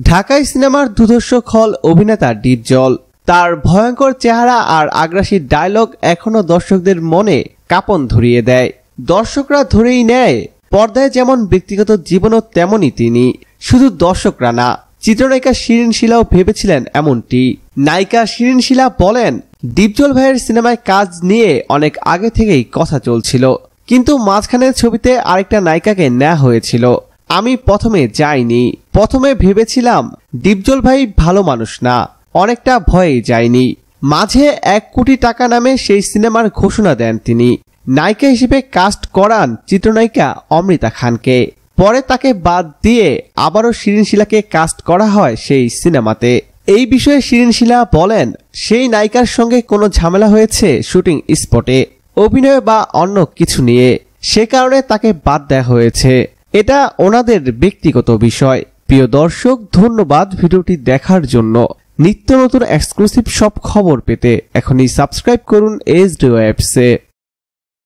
ঢাকাই সিনেমার দুধর্ষক হল অভিনেতা ডিপজল তার ভয়ঙ্কর চেহারা আর আগ্রাসী ডায়লগ এখনও দর্শকদের মনে কাপন ধরিয়ে দেয়। দর্শকরা ধরেই নেয়, পর্দায় যেমন ব্যক্তিগত জীবনও তেমনই তিনি। শুধু দর্শকরা না, চিত্রনায়িকা শিরিন শিলাও ভেবেছিলেন এমনটি। নায়িকা শিরিন শিলা বলেন দীপজল ভাইয়ের সিনেমায় কাজ নিয়ে অনেক আগে থেকেই কথা চলছিল। কিন্তু মাঝখানের ছবিতে আরেকটা নায়িকাকে নেওয়া হয়েছিল। আমি প্রথমে যাইনি। প্রথমে ভেবেছিলাম, দীপজল ভাই ভালো মানুষ না। অনেকটা ভয়ে যায়নি। মাঝে এক কোটি টাকা নামে সেই সিনেমার ঘোষণা দেন তিনি। নায়িকা হিসেবে কাস্ট করান চিত্রনায়িকা অমৃতা খানকে। পরে তাকে বাদ দিয়ে আবারও শিরিন শিলাকে কাস্ট করা হয় সেই সিনেমাতে। এই বিষয়ে শিরিন শিলা বলেন, সেই নায়িকার সঙ্গে কোনো ঝামেলা হয়েছে শুটিং স্পটে, অভিনয় বা অন্য কিছু নিয়ে। সে কারণে তাকে বাদ দেওয়া হয়েছে। এটা ওনাদের ব্যক্তিগত বিষয়। প্রিয় দর্শক, ধন্যবাদ ভিডিওটি দেখার জন্য। নিত্য নতুন এক্সক্লুসিভ সব খবর পেতে এখনই সাবস্ক্রাইব করুন এস ডি ওয়েবসে